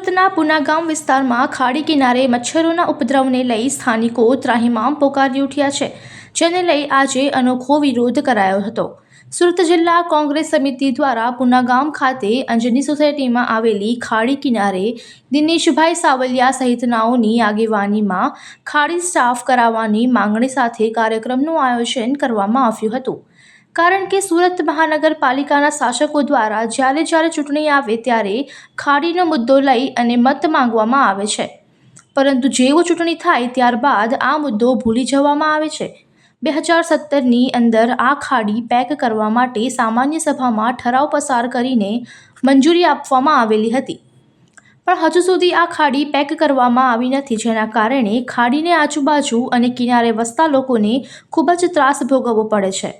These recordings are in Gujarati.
સુરતના પુનાગામ વિસ્તારમાં ખાડી કિનારે મચ્છરોના ઉપદ્રવને લઈ સ્થાનિકો ત્રાહિમામ પોકારી ઉઠ્યા છે, જેને લઈ આજે અનોખો વિરોધ કરાયો હતો. સુરત જિલ્લા કોંગ્રેસ સમિતિ દ્વારા પુનાગામ ખાતે અંજની સોસાયટીમાં આવેલી ખાડી કિનારે દિનેશભાઈ સાવલિયા સહિતનાઓની આગેવાનીમાં ખાડી સ્ટાફ કરાવવાની માંગણી સાથે કાર્યક્રમનું આયોજન કરવામાં આવ્યું હતું. કારણ કે સુરત મહાનગરપાલિકાના શાસકો દ્વારા જ્યારે જ્યારે ચૂંટણી આવે ત્યારે ખાડીનો મુદ્દો લઈ અને મત માંગવામાં આવે છે. પરંતુ જેવો ચૂંટણી થાય ત્યારબાદ આ મુદ્દો ભૂલી જવામાં આવે છે. બે હજાર સત્તરની અંદર આ ખાડી પેક કરવા માટે સામાન્ય સભામાં ઠરાવ પસાર કરીને મંજૂરી આપવામાં આવેલી હતી. પણ હજુ સુધી આ ખાડી પેક કરવામાં આવી નથી, જેના કારણે ખાડીને આજુબાજુ અને કિનારે વસતા લોકોને ખૂબ જ ત્રાસ ભોગવવો પડે છે.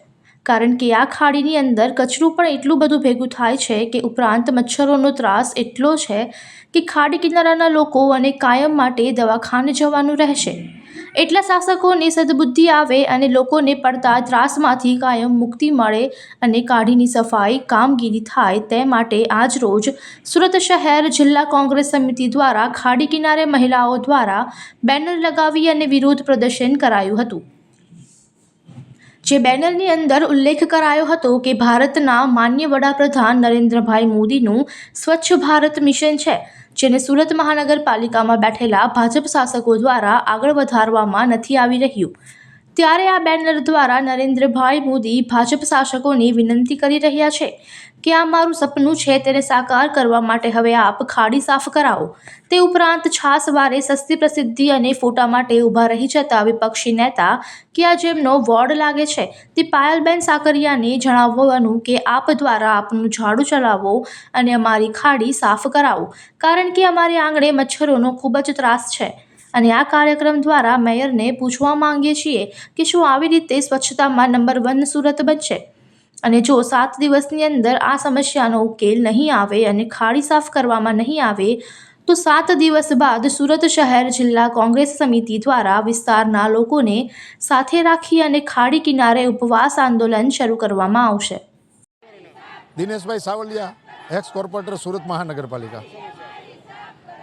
કારણ કે આ ખાડીની અંદર કચરું પણ એટલું બધું ભેગું થાય છે કે ઉપરાંત મચ્છરોનો ત્રાસ એટલો છે કે ખાડી કિનારાના લોકો અને કાયમ માટે દવાખાને જવાનું રહેશે. એટલા શાસકોને સદબુદ્ધિ આવે અને લોકોને પડતા ત્રાસમાંથી કાયમ મુક્તિ મળે અને કાઢીની સફાઈ, કામગીરી થાય તે માટે આજ રોજ સુરત શહેર જિલ્લા કોંગ્રેસ સમિતિ દ્વારા ખાડી કિનારે મહિલાઓ દ્વારા બેનર લગાવી અને વિરોધ પ્રદર્શન કરાયું હતું. જે બેનરની અંદર ઉલ્લેખ કરાયો હતો કે ભારતના માન્ય વડાપ્રધાન નરેન્દ્રભાઈ મોદીનું સ્વચ્છ ભારત મિશન છે, જેને સુરત મહાનગરપાલિકામાં બેઠેલા ભાજપ શાસકો દ્વારા આગળ વધારવામાં નથી આવી રહ્યું. ત્યારે આ બેનર દ્વારા નરેન્દ્રભાઈ મોદી ભાજપ શાસકોને વિનંતી કરી રહ્યા છે કે આ મારું સપનું છે તેને સાકાર કરવા માટે હવે આપ ખાડી સાફ કરાવો. તે ઉપરાંત છાસવારે સસ્તી પ્રસિદ્ધિ અને ફોટા માટે ઊભા રહી જતા વિપક્ષી નેતા કે આ જેમનો વોર્ડ લાગે છે તે પાયલબેન સાકરિયાને જણાવવાનું કે આપ દ્વારા આપનું ઝાડુ ચલાવો અને અમારી ખાડી સાફ કરાવો. કારણ કે અમારે આંગણે મચ્છરોનો ખૂબ જ ત્રાસ છે. અને આ કાર્યક્રમ દ્વારા મેયરને પૂછવા માંગીએ છીએ કે શું આવી રીતે સ્વચ્છતામાં નંબર વન સુરત બનશે? અને જો સાત દિવસની અંદર આ સમસ્યાનો ઉકેલ નહીં આવે અને ખાડી સાફ કરવામાં નહીં આવે, તો સાત દિવસ બાદ સુરત શહેર જિલ્લા કોંગ્રેસ સમિતિ દ્વારા વિસ્તારના લોકોને સાથે રાખી અને ખાડી કિનારે ઉપવાસ આંદોલન શરૂ કરવામાં આવશે. દિનેશભાઈ સાવલિયા એક્સ કોર્પોરેટર સુરત મહાનગરપાલિકા.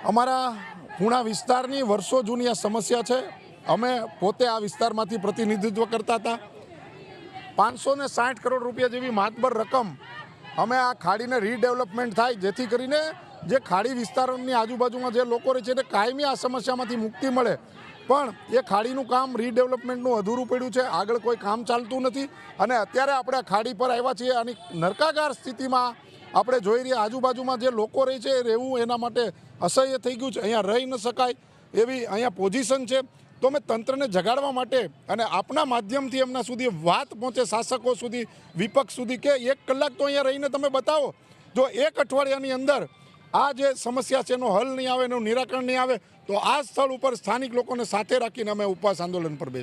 અમારા પૂણા વિસ્તારની વર્ષો જૂની આ સમસ્યા છે. અમે પોતે આ વિસ્તારમાંથી પ્રતિનિધિત્વ કરતા હતા. પાંચસો ને સાઠ કરોડ રૂપિયા જેવી માતબર રકમ અમે આ ખાડીને રીડેવલપમેન્ટ થાય, જેથી કરીને જે ખાડી વિસ્તારોની આજુબાજુમાં જે લોકો રહે છે, એને કાયમી આ સમસ્યામાંથી મુક્તિ મળે. પણ એ ખાડીનું કામ રીડેવલપમેન્ટનું અધૂરું પડ્યું છે. આગળ કોઈ કામ ચાલતું નથી. અને અત્યારે આપણે ખાડી પર આવ્યા છીએ. અને નરકાગાર સ્થિતિમાં આપણે જોઈ રહ્યા આજુબાજુમાં જે લોકો રહે છે રહેવું એના માટે અસહ્ય થઈ ગયું છે. અહીંયા રહી ન શકાય એવી અહીંયા પોઝિશન છે. તો અમે તંત્રને જગાડવા માટે અને આપના માધ્યમથી એમના સુધી વાત પહોંચે, શાસકો સુધી, વિપક્ષ સુધી કે એક કલાક તો અહીંયા રહીને તમે બતાવો. જો એક અઠવાડિયાની અંદર આ જે સમસ્યા છે એનો હલ નહીં આવે, એનું નિરાકરણ નહીં આવે, તો આ સ્થળ ઉપર સ્થાનિક લોકોને સાથે રાખીને અમે ઉપવાસ આંદોલન પર બેસીશું